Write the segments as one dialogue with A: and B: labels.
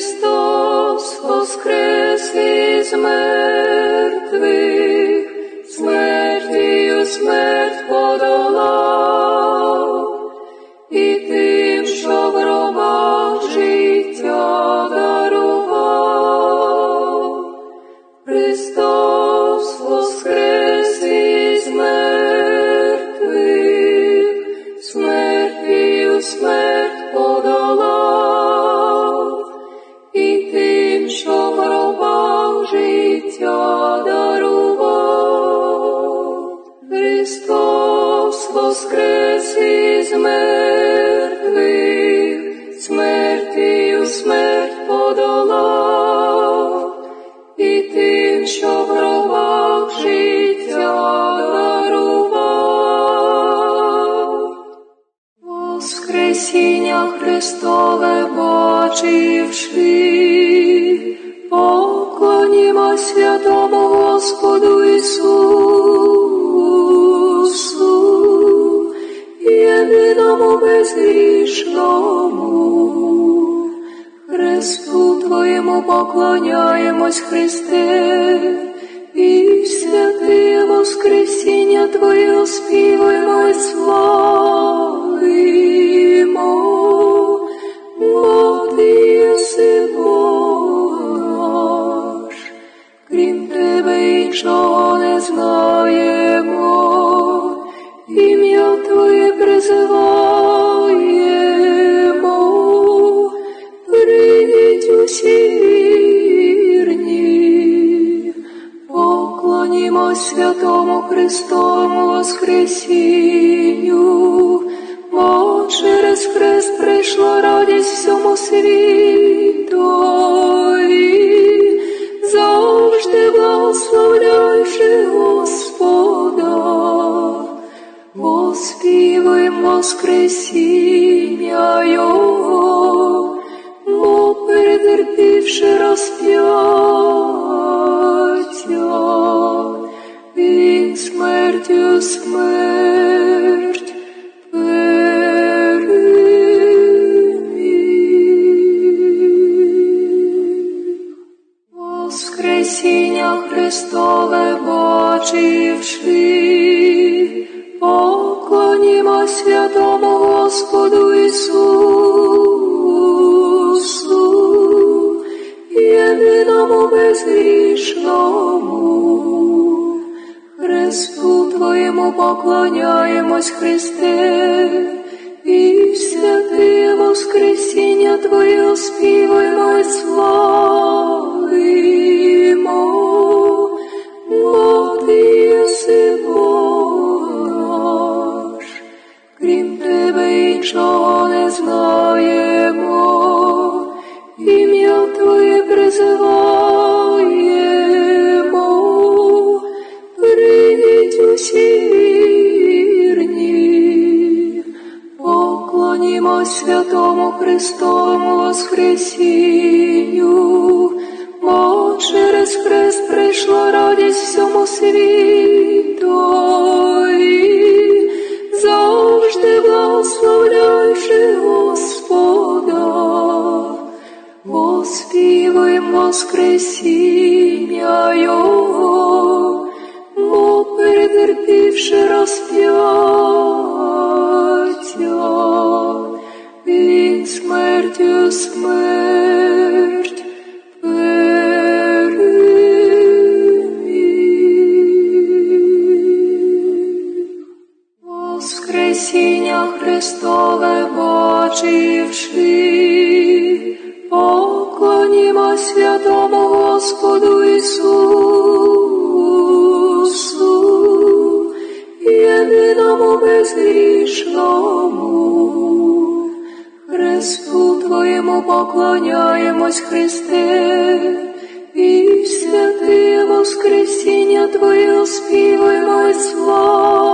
A: Христос воскрес із мертвих, смертію смерть подолав, і тим, що в гробах життя дарував. Христос Христос воскрес із мертвих, смертію смерть подолав, і тим, що в гробах життя дарував. Воскресіння Христове бачивши, поклонімо святому Господу Ісусу, єдиному безгрішному. Христу Твоєму поклоняємось, Христе, і святе Воскресіння Твоє оспіваємо і славимо, бо Ти єси Бог наш, крім Тебе іншого не знаємо, Христовому Воскресінню, бо через Хрест прийшла радість всьому світові, завжди благословляючи Господа. Оспівуєм Воскресіння Його, бо перетерпівши розп'яття, Воскресіння Христове бачивши, поклонімо святому Господу Ісусу, єдиному безгрішному. Христу Твоєму поклоняємось, Христе, і святе Воскресіння Твоє оспіваємо і славимо, єси крім Тебе іншого не знаємо, ім'я Твоє призиваємо, прийдіть усі вірні, поклонімо святому Христовому Воскресінню, бо через Хрест прийшла радість всьому світові, перетерпівши розп'яття, він смертю смерть переміг. Воскресіння Христове бачивши, поклонімо святому Господу Ісусу, безгрішному. Христу Твоєму поклоняємось, Христе, і святе Воскресіння Твоє оспіваємо і славимо,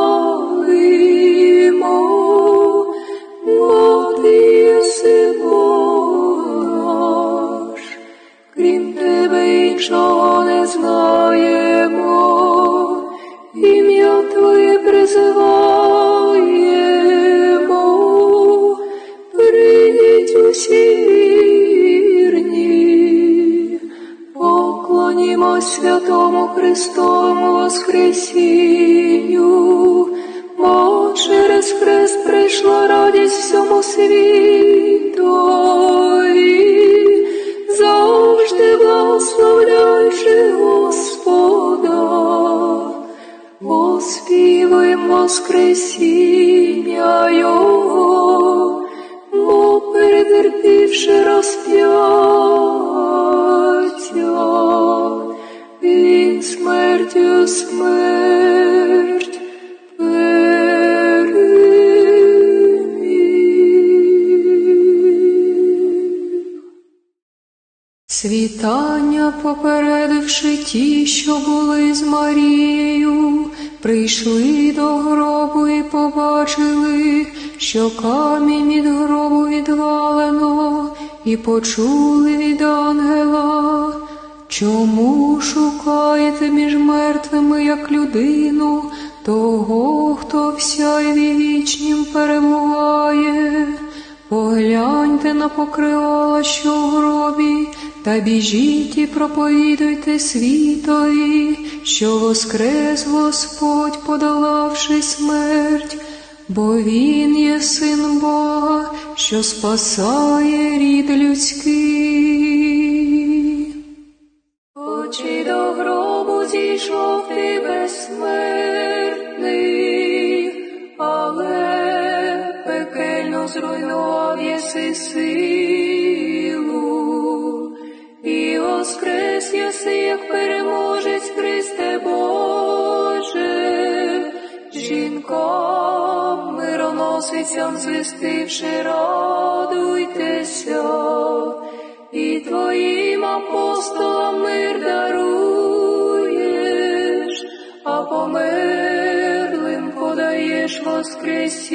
A: бо Ти єси Бог крім Тебе іншого не знаємо, Христовому Воскресінню, бо через Христ прийшла радість всьому світові, завжди благословляючи Господа. Оспівуєм Воскресіння Його, бо перетерпівши розп'яття, смерть. Світання, попередивши ті, що були з Марією, прийшли до гробу і побачили, що камінь від гробу відвалено, і почули від ангела. Чому шукаєте між мертвими, як людину, того, хто в сяйві вічнім перебуває? Погляньте на покривала, що в гробі, та біжіть і проповідуйте світові, що воскрес Господь, подолавши смерть, бо Він є син Бога, що спасає рід людський. Гробу ти безсмертний, але пекельно зруйнував силу, і воскрес єси, як переможець Христе Боже, жінкам мироносицям звістивши, радуйтеся і твоїм апостолам мир даруєш, померлим подаєш воскресіння.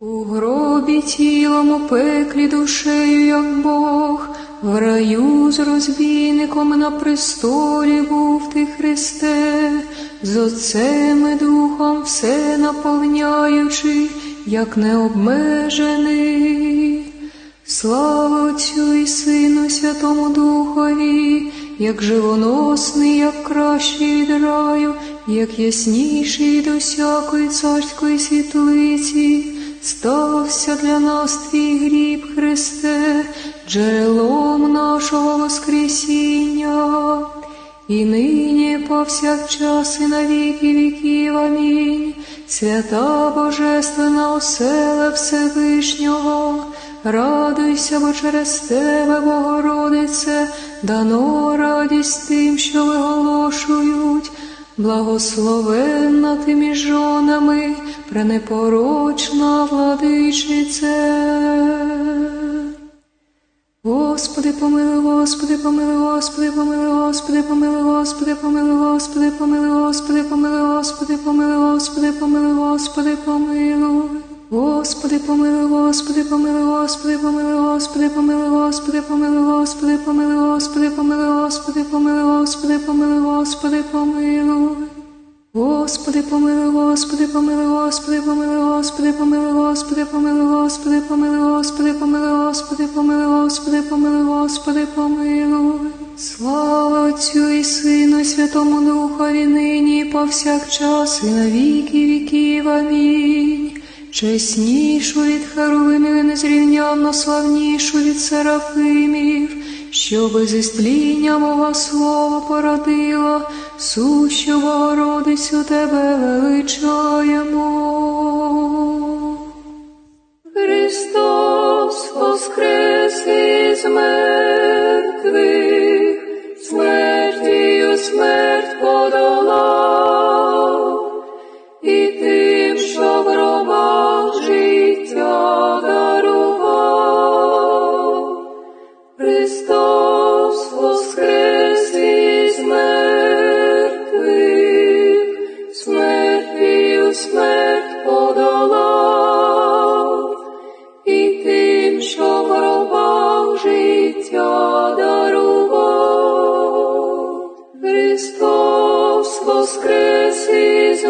A: У гробі тілом у пеклі душею, як Бог, в раю з розбійником на престолі був ти Христе, з Отцем і Духом все наповняючи, як необмежений. Слава Отцю і Сину, Святому Духові, як живоносний, як кращий від раю, як ясніший до всякої царської світлиці, стався для нас твій гріб, Христе, джерелом нашого Воскресіння, і нині повсякчас і на віки віків. Амінь. Свята Божественна оселе Всевишнього, радуйся, бо через тебе, Богородице, дано радість тим, що виголошують. Благословенна ти між жонами, пренепорочна владичице. Господи, помилуй, Господи, помилуй, Господи, помилуй, Господи, помилуй, Господи, помилуй, Господи, помилуй, Господи, помилуй, Господи, помилуй, Господи, помилуй, Господи, помилуй. Господи, помилуй, Господи, помилуй, Господи, помилуй, Господи, помилуй, Господи, помилуй, Господи, помилуй, Господи, помилуй, Господи, помилуй, Господи, помилуй, Господи, помилуй. Господи, помилуй, Господи, помилуй, Господи, помилуй, Господи, помилуй, Господи, помилуй, Господи, помилуй, Господи, помилуй, Господи, помилуй, Господи, помилуй, Господи, помилуй. Слава Отцю і Сину, Святому Духові, нині повсякчас, і на віки віків. Амінь. Чеснішу від Херувимів і незрівнянно славнішу від Серафимів, що без істління мого слова породила, сущу Богородицю тебе величаємо. Христос воскрес із мертвих, смертію смерть Христос воскрес із мертвих, смерть смерть подолав, і тим, що ворогам життя дарував. Христос воскрес із